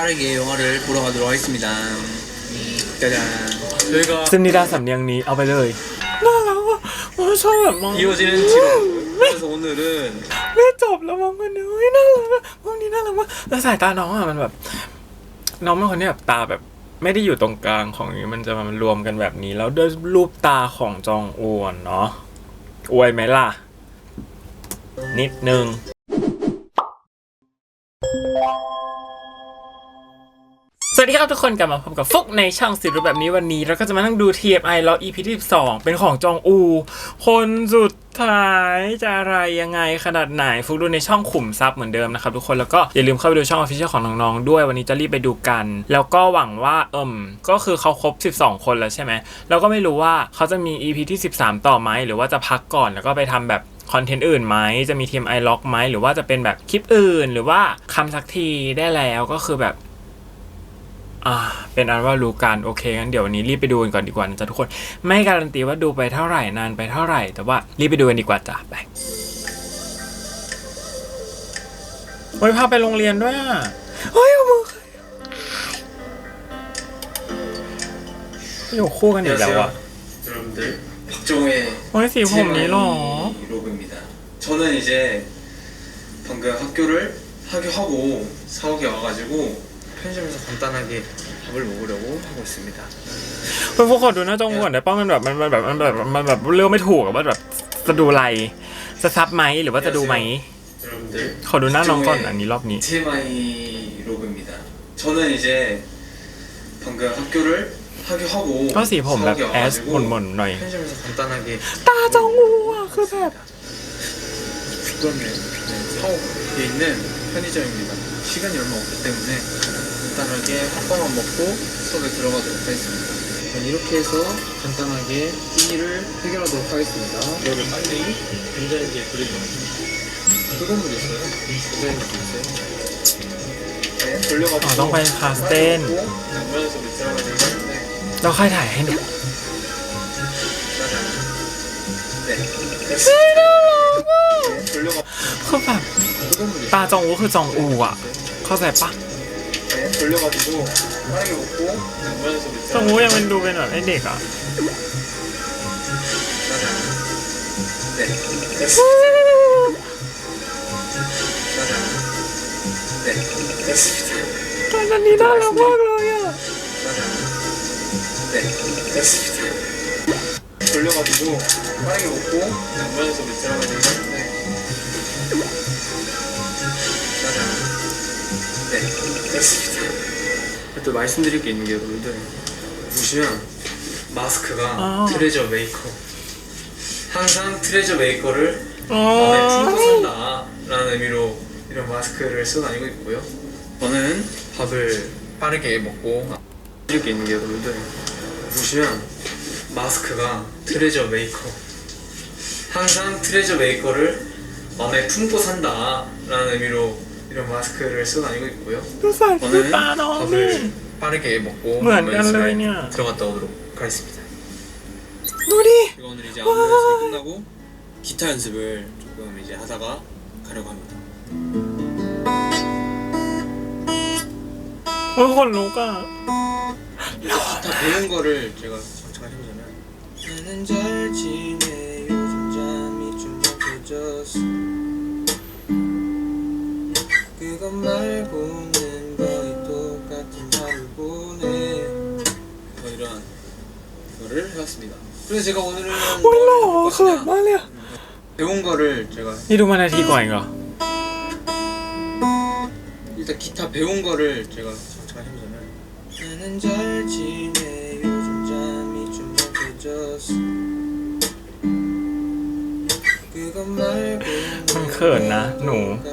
빠르게 영화를 보러 가도록 하겠습니다. 짜잔. 저희가 ซึ่งนิดาสำเนียงนี้เอาไปเลยน่ารักอ่ะโอ้ยชอบแบบมอง 이어지는 지로. 그래서 오늘은 ไม่จบแล้วมองกันเฮ้ยน่ารักอะพวกนี้น่ารักมากแล้วสายตาน้องอ่ะมันแบบ น้องเป็นคนที่แบบตาแบบ ไม่ได้อยู่ตรงกลางของนี้มันจะมันรวมกันแบบนี้ แล้วด้วยรูปตาของจองอวนเนาะอวยไหมล่ะ นิดนึง สวัสดีครับทุกคนกลับมาพบกับฟุกในช่องสิรูปแบบนี้วันนี้เราก็จะมานั่งดู TMI แล้ว EP ที่12เป็นของจองอู คนสุดท้ายจะอะไรยังไงขนาดไหน ฟุกดูในช่องขุมทรัพย์เหมือนเดิมนะครับทุกคนแล้วก็อย่าลืมเข้าไปดูช่อง Official ของน้องๆด้วยวันนี้จะรีบไปดูกัน แล้วก็หวังว่าเอิมก็คือเขาครบ 12 คนแล้วใช่ไหมแล้วก็ไม่รู้ว่าเขาจะมี EP ที่ 13 ต่อไหมหรือว่าจะพักก่อนแล้วก็ไปทำแบบคอนเทนต์อื่นไหม จะมี TMI ล็อกไหม หรือว่าจะเป็นแบบคลิปอื่น หรือว่าคำสักทีได้แล้วก็คือแบบ อ่า เป็นอันว่ารู้กันโอเคงั้นเดี๋ยววันนี้รีบไปดูกันก่อนดีกว่านะจ๊ะทุกคน ไม่การันตีว่าดูไปเท่าไหร่นานไปเท่าไหร่ แต่ว่ารีบไปดูกันดีกว่าจ้ะไปโอ้ยพาไปโรงเรียนด้วยอ่ะเฮ้ยเอามืออยู่คู่กันอีกแล้วอ่ะ 여러분들 박정우의 โอ้ยสีผมนี้หรอ 로그입니다. 저는 이제 방금 학교를 하교하고 사옥에 와가지고 편의점에서 간단하게 밥을 먹으려고 하고 있습니다. เพื่อนพวกขอดูหน้าจองก่อนได้ป่ะมันแบบมันมันแบบมันแบบมันแบบเลือกไม่ถูกอะว่าแบบจะดูอะไรจะซับไหมหรือว่าจะดูไหม 여러분들 ขอดูหน้าน้องก่อนอันนี้รอบนี้ TMI 로그입니다. 저는 이제 방금 학교를 하교하고 ก็สีผมแบบ 사옥에 แอส 와가지고 หม่นๆหน่อย 편의점에서 간단하게 ตาจองอูอะคือแบบ 그러면 네, 사옥에 있는 편의점입니다. 시간이 얼마 없기 때문에 간단하게 핫바만 먹고 수업에 들어가도록 하겠습니다. 전 이렇게 해서 간단하게 B를 해결하도록 하겠습니다. 이거를 빨리 전자레인지에 돌려주겠습니다. 뜨거운 물 있어요? 전자레인지 있어요? 네, อ๋อ 돌려가지고 ต้องไปคลาสเต้น 양면에서 들어가야 되는데 เราค่อยถ่ายให้ดู 짜잔. 네, 됐습니다. 네, 돌려가 คือแบบ 뜨거운 물 ตา 있어요? จองอูคือจองอูอะเข้าใจปะ 네, 돌려가지고 빠르게 먹고 무한에서 좀 오해 윈도우에는 ND가 됐습니다 감사합니다. 먹어요. 돌려가지고 빠르게 먹고 무한에서 들어가야 네, 그렇습니다. 또 말씀드릴 게 있는 게 여러분들 보시면 마스크가 아. 트레저 메이커. 항상 트레저 메이커를 아. 마음에 품고 산다라는 의미로 이런 마스크를 쓰고 다니고 있고요. 저는 밥을 빠르게 먹고 드릴 게 있는 게 여러분들 보시면 마스크가 트레저 메이커. 항상 트레저 메이커를 마음에 품고 산다라는 의미로 이런 마스크를 쓰고 다니고 있고요. 오늘은 밥을 빠르게 먹고 뭐 면에 들어갔다 오도록 하겠습니다. 놀이. 그리고 오늘 이제 안무 연습이 끝나고 기타 연습을 조금 이제 하다가 가려고 합니다. 얼굴 녹아. 기타 배운 거를 제가 잠깐 해보자면. 나는 잘 지내요 잠이 좀 약해졌어. 그것 말고는 거의 똑같은 하루 보내 뭐 이런 거를 해왔습니다 그래서 제가 오늘은 โอ้ยหล่อ 뭘 เขิน 해볼 มาก 것이냐 เลยอะ 배운 거를 제가 นี่ดูมานาทีก่อนอีกเหรอ 일단 기타 배운 거를 제가 잠깐 해보자면 나는 잘 지내 요즘 잠이 좀 약해졌어 그것 말고 มันเขินนะ หนู 같은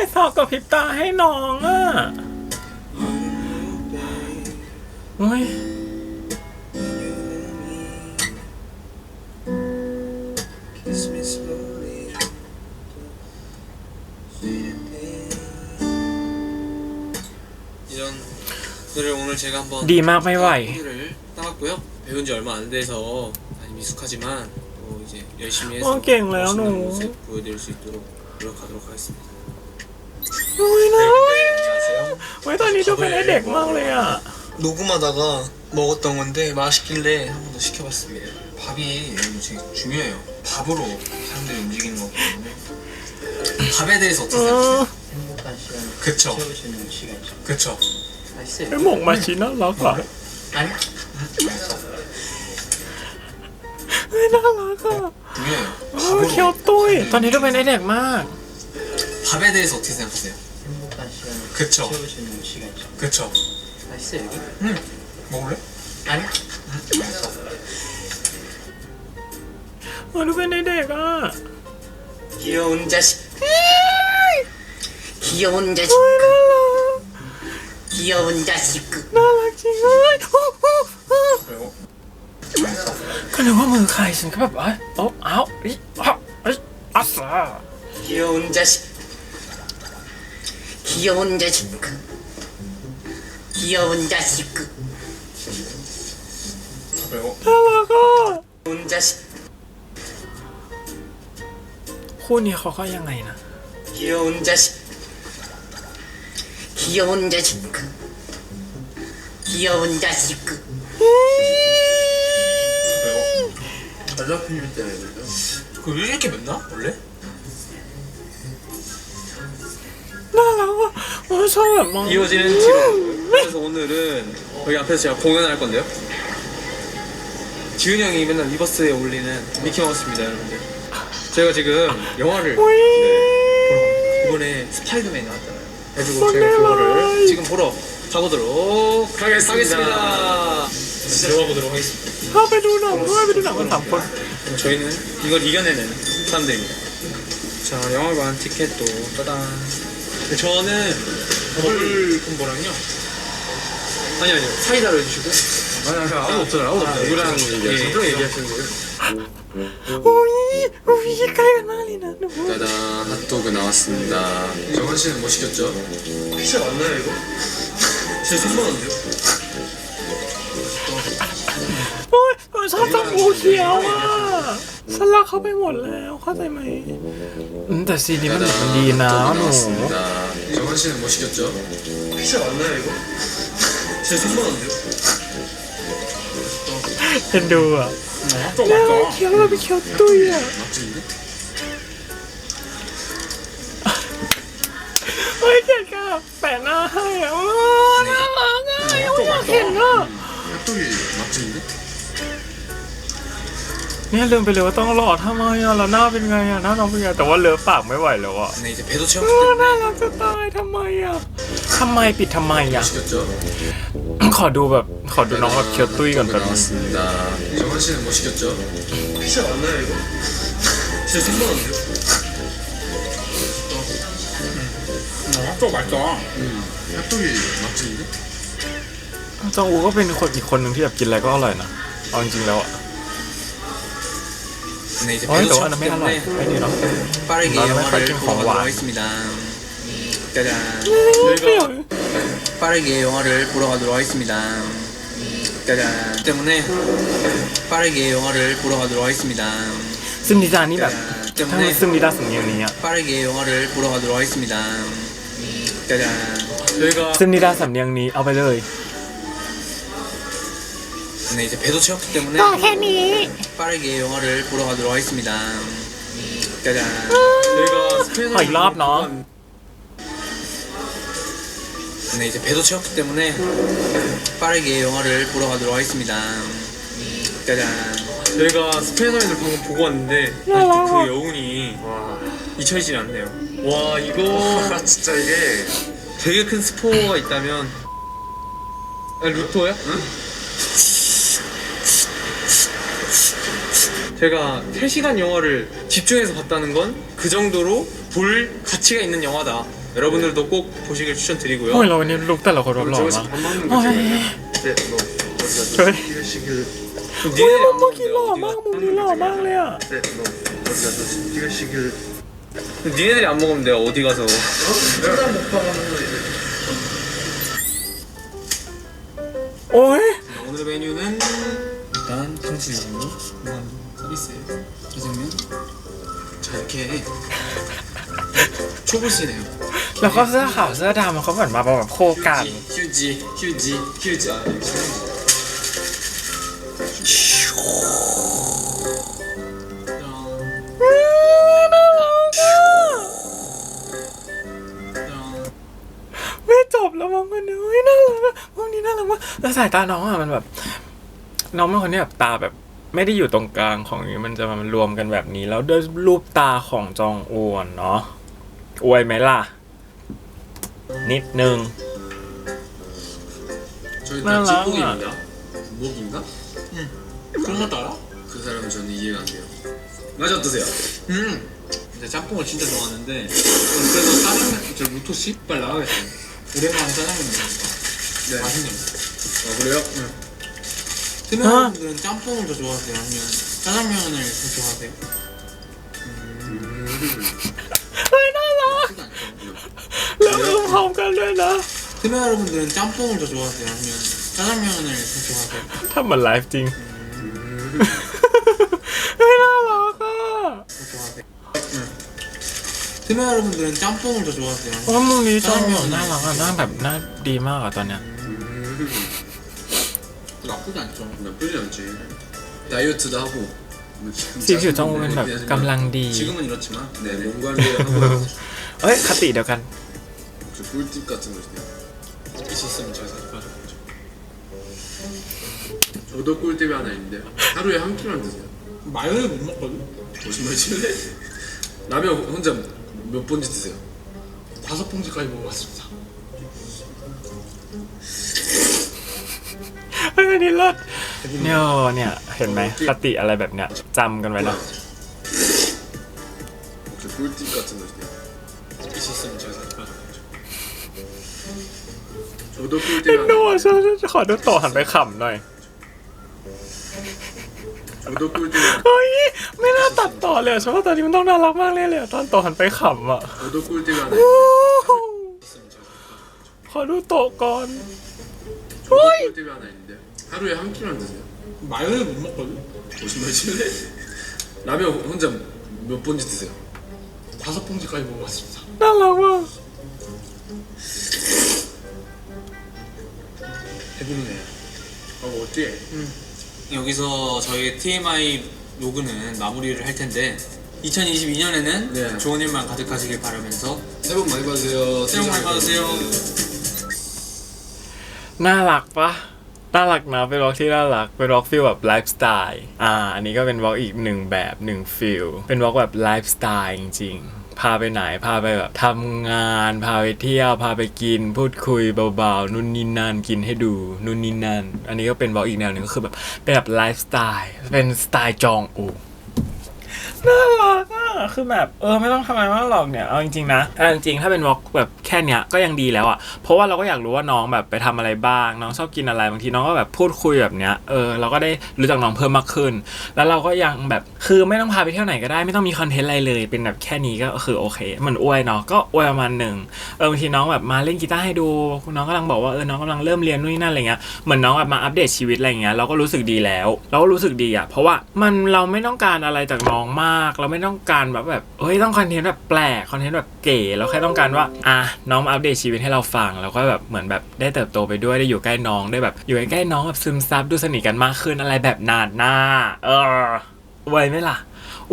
ซอกกับพริบตาให้น้องอ่ะ babe, โอ้ย you and me. Kiss me slowly. Sweet thing. 이런 노래 오늘 제가 한번 ดีมากไม่ไหว 를 따왔고요. 배운 지 얼마 안 돼서 많이 미숙하지만 또 이제 열심히 해서 어, 깽래요, 멋있는 너. 모습 보여드릴 수 있도록 노력하도록 하겠습니다. โอ้ยนะ 네, 안녕하세요. โอ้ยตอนนี้ดูเป็นไอเด็กมากเลยอ่ะ 녹음하다가 먹었던 건데 맛있길래 한 번 더 시켜봤습니다. 밥이 여러분 되게 중요해요. 밥으로 사람들이 움직이는 거기 때문에 밥에 대해서 어떻게 เออ 생각하세요? 행복한 시간을 그쵸. 채우시는 시간이죠. 그쵸. ไอ 맛있어요. หมกมาชิน่ารักอ่ะ 아니? เฮ้ยน่ารักอ่ะ 중요해요. โอ้ยเคียวตุ้ย ตอนนี้ดูเป็นไอเด็กมาก 밥에 대해서 어떻게 생각하세요? 행복한 시간을 그쵸. 채우시는 시간이죠. 그쵸. 맛있어요, 여기? 응. 먹을래? 아니? เออดูเป็นไอเด็กอ่ะ 귀여운 자식. 귀여운 자식. เฮ้ยน่ารัก 귀여운 자식. น่ารักจริงเลยโอ้โอ้โอ้ 그리고 ก็นึกว่ามือใครฉันก็แบบเอ้ยโอ้เอ้าอีอ้าวเอ้ยอัสซา 귀여운 자식. 귀여운 자식. 귀여운 자식. 그리고 น่ารักอ่ะ 귀여운 자식. คู่นี้เขาก็ยังไงนะ 귀여운 자식. 귀여운 자식. 귀여운 자식. 그리고 발라 필름 때문에 그래요? 그 이렇게 맵나? 원래? 무서워. 이어지는 지금 그래서 오늘은 여기 앞에서 제가 공연을 할 건데요. 지훈이 형이 맨날 리버스에 올리는 미키마우스입니다, 여러분들. 제가 지금 영화를 네, 보러 이번에 스파이더맨 나왔잖아요. 그래서 제가 그거를 지금 보러 가보도록 하겠습니다. 하겠습니다. 진짜 들어가보도록 하겠습니다. 하베 누나, 하베 누나, 안 볼. 그럼 저희는 이걸 이겨내는 사람들입니다. 자, 영화관 티켓도 따단. 네, 저는 먹을 콤보랑요 아니 아니요 사이다로 해주시고 아니 아니 아무도 없잖아요 아무도 없잖아요 누구랑 얘기하시는 누구랑 얘기하시는 거예요? อุ้ยอุ้ยใกล้กันมากเลยนะหนู 짜잔 핫도그 나왔습니다. 정원 씨는 뭐 시켰죠? 진짜 맞나요 이거? 진짜 손만한데요? โอ้ยหนูชอบจังหูเขียวอ่ะฉันรักเขาไปหมดแล้วเข้าใจไหมอืมแต่ซีนนี้มันมันดีนะ 핫도그 หนู 나왔습니다. 정한 씨는 뭐 시켰죠? 피자 맞나요 이거? 제 손만한데요? 헬로우야. 또 맞다. 경험이 곁도야. 맛집인데? 어디가 빼나 하야. 또 맞다. 음, 또 맛집인데? เนี่ยลืมไปเลยว่าต้องหล่อทำไมอ่ะแล้วหน้าเป็นไงอ่ะหน้าน้องเป็นไงแต่ว่าเลือปากไม่ไหวแล้วอ่ะ 네 이제 배도 เอ 채웠기 อ 때문에 น่ารักจะตายทำไมอ่ะทำไมปิดทำไมอ่ะ 시켰죠? ขอดูแบบขอดูน้องแบบเคียวตุ้ยก่อน 핫도그 แป๊บนึง 나왔습니다. 정원 씨는 뭐 시켰죠? 진짜 맞나요 이거? 진짜 손만한데요? 좀 맛있다 핫도그 맛집인데? จองอูก็เป็นคนอีกคนหนึ่งที่แบบกินอะไรก็อร่อยนะเอาจริงๆแล้วอ่ะ 네, 이제 배도 어, 쳤기 때문에 빠르게 영화를 보러 가겠습니다. 짜잔. 늙어. 빠르게 영화를 보러 가도록 하겠습니다. 짜잔. 때문에 빠르게 영화를 보러 가도록 하겠습니다. 씁니다 아니다. 때문에 씁니다 승리는요. 빠르게 영화를 보러 가도록 하겠습니다. 짜잔. 씁니다 삼량리 아바이 네 이제 배도 채웠기 때문에 어, 또 해미. 빠르게 영화를 보러 가도록 하겠습니다. 짜잔. 저희가 스페인어 아, 네 이제 배도 채웠기 때문에 빠르게 영화를 보러 가도록 하겠습니다. 짜잔. 저희가 스페셜맨을 방금 보고 왔는데 아직도 그, 그 여운이 잊혀지지 않네요. 와 이거 진짜 이게 되게 큰 스포가 있다면 아, 루토야? 응? 제가 3시간 영화를 집중해서 봤다는 건 그 정도로 볼 가치가 있는 영화다. 여러분들도 꼭 보시길 추천드리고요. โอ้ยเราวันนี้ลุกแต่ละคนหล่อ 저것이 มาก 밥 먹는 โอ้ 거지 ย 근데 너 어디가 저희 너 찌개시길 그럼 โอ้ย 니네들이 เมื่อ 안 กี้ห 먹는데 ล่อ 어디가? มากมุมนี้หล่อมากเลยอ่ะ 근데 너 어디가 너 찌개시길 그럼 니네들이 안 먹으면 내가 어디 가서 일단 먹방 하는 거 이제 โอ้ย 오늘의 메뉴는 일단 김치전이 무한 서비스 짜장면 자 이렇게 초보시네요 แล้วก็เสื้อขาวเสื้อดำเขาเหมือนมาแบบโคกัน 휴지 휴지 휴지 아 여기 짠. ไม่จบแล้วมองคนนี้เฮ้ยน่ารักอะพวกนี้น่ารักมากแล้วสายตาน้องอ่ะมันแบบ น้องเป็นคนที่แบบตาแบบ ไม่ได้อยู่ตรงกลางของนี้มันจะมารวมกันแบบนี้ แล้วด้วยรูปตาของจองอวนเนาะอวยไหมล่ะ นิดนึง 저희 나, 다 나. 찌뽕입니다 목인가? 그런 것도 알아? 그 사람은 저는 이해가 안 돼요 맞아 어떠세요? 음 근데 짬뽕을 진짜 좋아하는데 그래서 짜장면 저 루토 씨 빨리 나가겠어요 우리가 하는 짜장면 네. 맛있네요 어 그래요? 스 메 아. 분들은 짬뽕을 더 좋아하세요 아니면 짜장면을 더 좋아하세요? เฮ้ยน่ารัก 그거 아니죠 แล้วมือพร้อมกันด้วยนะ 스메 여러분들은 짬뽕을 더 좋아하세요 아니면 짜장면을 더 좋아하세요? ทำเหมือนไลฟ์จริงเฮ้ยน่ารักอ่ะ 더 좋아하세요? 응. 스메 여러분들은 짬뽕을 더 좋아하세요 เพราะว่ามุมนี้จองอวนน่ารักอ่ะหน้าแบบหน้าดีมากอ่ะตอนเนี้ย 나쁘지 않죠 나쁘지 않지 다이어트도 하고 뭐 지금 สีผิวจองอวนเป็นแบบกำลังดี 지금은 이렇지만 네, 몸 관리하고 เอ้ยคติเดียวกัน 저 꿀팁 같은 거 있어요 있을 수 있으면 제가 가져가죠 저도 꿀팁이 하나 있는데 하루에 한 끼만 드세요 마요네즈 못 먹거든? 거짓말치네 라면 혼자 몇 번째 드세요? 다섯 봉지까지 먹어봤습니다 อันนี้เลิเนี่ยเนี่ยเห็นไหมคติอะไรแบบเนี้ยจำกันไว้นะเอ็นโน่ฉันขอดูต่อหันไปขำหน่อยเฮ้ยไม่น่าตัดต่อเลยฉันว่าตอนนี้มันต้องน่ารักมากเลยเลยตอนต่อหันไปขำอะขอดูโตก่อนเฮ้ย 하나 있는데 하루에 한 끼만 드세요 마요네즈 못 먹거든? 거짓말치네 라면 혼자 몇 번째 드세요? 다섯 봉지까지 먹어봤습니다 น่ารักมาก 배부르네 아 어때? 여기서 저희 TMI 로그는 마무리를 할 텐데 2022년에는 네. 좋은 일만 가득하시길 바라면서 새해 복 많이 받으세요 새해 복 많이 받으세요 น่ารักปะ น่ารักนะเป็นวอล์กที่น่ารักเป็นวอล์กฟิลแบบไลฟ์สไตล์อ่าอันนี้ก็เป็นวอล์กอีกหนึ่งแบบหนึ่งฟิลเป็นวอล์กแบบไลฟ์สไตล์จริงๆ พาไปไหนพาไปแบบทำงาน พาไปเที่ยวพาไปกิน พูดคุยเบาๆนู่นนี่นั่นกินให้ดูนู่นนี่นั่นอันนี้ก็เป็นวอล์กอีกแนวหนึ่งก็คือแบบเป็นแบบไลฟ์สไตล์เป็นสไตล์จองอูน่ารักอะ คือแบบเออไม่ต้องทำอะไรมากหรอกเนี่ยเอาจริงๆนะเอาจริงๆถ้าเป็นวอล์กแบบแค่เนี้ยก็ยังดีแล้วอะเพราะว่าเราก็อยากรู้ว่าน้องแบบไปทำอะไรบ้าง น้องชอบกินอะไรบางทีน้องก็แบบพูดคุยแบบเนี้ยเออเราก็ได้รู้จักน้องเพิ่มมากขึ้น แล้วเราก็ยังแบบคือไม่ต้องพาไปเที่ยวไหนก็ได้ไม่ต้องมีคอนเทนต์อะไรเลย เป็นแบบแค่นี้ก็คือโอเคเหมือนอวยเนาะก็อวยประมาณหนึ่งเออบางทีน้องแบบมาเล่นกีตาร์ให้ดูน้องกำลังบอกว่าเออน้องกำลังเริ่มเรียนนู่นนี่นั่นอะไรเงี้ยเหมือนน้องแบบมาอัปเดตชีวิตอะไรเงี้ยเราก็รู้สึกดีแล้ว เราก็รู้สึกดีอะเพราะว่ามันเราไม่ต้องการอะไรจากน้องมาก เราไม่ต้องการแบบแบบเฮ้ยต้องคอนเทนต์แบบแปลกคอนเทนต์แบบเก๋เราแค่ต้องการว่าอะน้องอัปเดตชีวิตให้เราฟังแล้วก็แบบเหมือนแบบได้เติบโตไปด้วยได้อยู่ใกล้น้องได้แบบ อยู่ใกล้น้องแบบซึมซับดูสนิทกันมากขึ้นอะไรแบบนานหน้า เออไวไหมล่ะ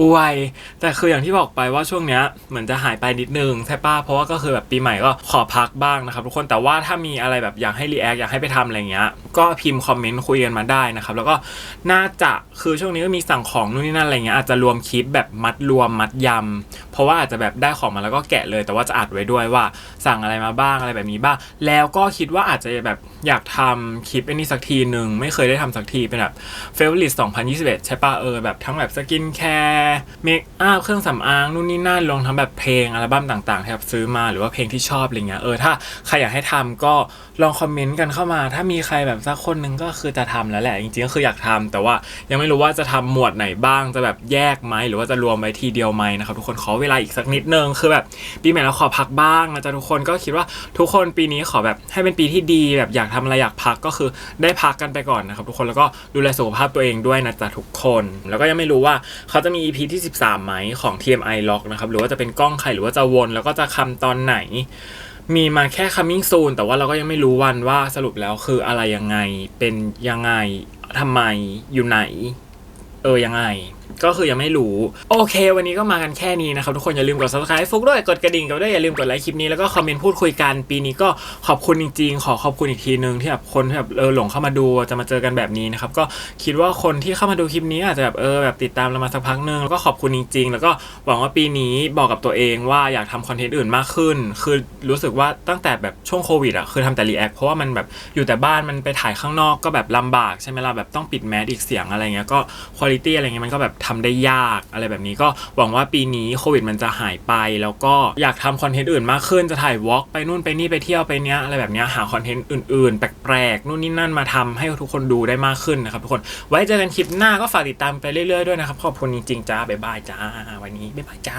อวย แต่คืออย่างที่บอกไปว่าช่วงเนี้ยเหมือนจะหายไปนิดนึงใช่ป้าเพราะว่าก็คือแบบปีใหม่ก็ขอพักบ้างนะครับทุกคนแต่ว่าถ้ามีอะไรแบบอยากให้รีแอคอยากให้ไปทำอะไรเงี้ยก็พิมพ์คอมเมนต์คุยกันมาได้นะครับแล้วก็น่าจะคือช่วงนี้ก็มีสั่งของนู่นนี่นั่นอะไรเงี้ยอาจจะรวมคลิปแบบมัดรวมมัดยำเพราะว่าอาจจะแบบได้ของมาแล้วก็แกะเลย แต่ว่าจะอัดไว้ด้วยว่าสั่งอะไรมาบ้างอะไรแบบนี้บ้าง แล้วก็คิดว่าอาจจะแบบอยากทำคลิปไอ้นี่สักทีหนึ่งไม่เคยได้ทำสักทีเป็นแบบเฟเวอร์ลิส2021 ใช่ปะเออแบบทั้งแบบสกินแคร์เมคอัพเครื่องสำอางนู่นนี่นั่นรวมทั้งแบบเพลงอัลบั้มต่างๆที่แบบซื้อมาหรือว่าเพลงที่ชอบอะไรเงี้ยเออถ้าใครอยากให้ทำก็ลองคอมเมนต์กันเข้ามา ถ้ามีใครแบบสักคนหนึ่งก็คือจะทำแล้วแหละจริงๆก็คืออยากทำแต่ว่ายังไม่รู้ว่าจะทำหมวดไหนบ้างจะแบบแยกไหมหรือว่าจะรวมไว้ทีเดียวไหมนะครับทุกคนขอเวลาอีกสักนิดนึงคือแบบปีใหม่แล้วขอพักบ้างนะจ๊ะทุกคนก็คิดว่าทุกคนปีนี้ขอแบบให้เป็นปีที่ดีแบบอยากทำอะไรอยากพักก็คือได้พักกันไปก่อนนะครับทุกคนแล้วก็ดูแลสุขภาพตัวเองด้วยนะจ๊ะทุกคน แล้วก็ยังไม่รู้ว่าเขาจะมี EP ที่ 13 ไหมของ TMI Lock นะครับหรือว่าจะเป็นกล้องใครหรือว่าจะวนแล้วก็จะคำตอนไหน มีมาแค่ coming soon แต่ว่าเราก็ยังไม่รู้วันว่าสรุปแล้วคืออะไรยังไงเป็นยังไงทำไมอยู่ไหน เออยังไง ก็คือยังไม่รู้ โอเค วันนี้ก็มากันแค่นี้นะครับ ทุกคนอย่าลืมกด subscribe ฟุกด้วยกดกระดิ่งกันด้วยอย่าลืมกดไลค์คลิปนี้แล้วก็คอมเมนต์พูดคุยกันปีนี้ก็ขอบคุณจริงๆ ขอขอบคุณอีกทีนึงที่แบบคนที่แบบเออหลงเข้ามาดูจะมาเจอกันแบบนี้นะครับก็คิดว่าคนที่เข้ามาดูคลิปนี้อาจจะแบบเออแบบติดตามเรามาสักพักนึงแล้วก็ขอบคุณจริง ๆ แล้วก็หวังว่าปีนี้บอกกับตัวเองว่าอยากทำคอนเทนต์อื่นมากขึ้น คือรู้สึกว่าตั้งแต่แบบช่วงโควิดอะคือทำแต่รีแอคเพราะว่ามันแบบอยู่แต่บ้านมันไปถ่ายข้างนอกก็แบบลำบากใช่ไหมล่ะแบบต้องปิดแมสอีกเสียงอะไรเงี้ยก็คุณภาพอะไรเงี้ยมันก็แบบทำได้ยากอะไรแบบนี้ก็หวังว่าปีนี้โควิดมันจะหายไป แล้วก็อยากทำคอนเทนต์อื่นมากขึ้นจะถ่ายวอล์กไปนู่นไปนี่ไปเที่ยวไปเนี้ยอะไรแบบเนี้ยหาคอนเทนต์อื่นๆ แปลกๆนู่นนี่นั่นมาทำให้ทุกคนดูได้มากขึ้นนะครับทุกคนไว้เจอกันคลิปหน้าก็ฝากติดตามไปเรื่อยๆด้วยนะครับขอบคุณจริงๆจ้าบ๊ายบายจ้าวันนี้บ๊ายบายจ้า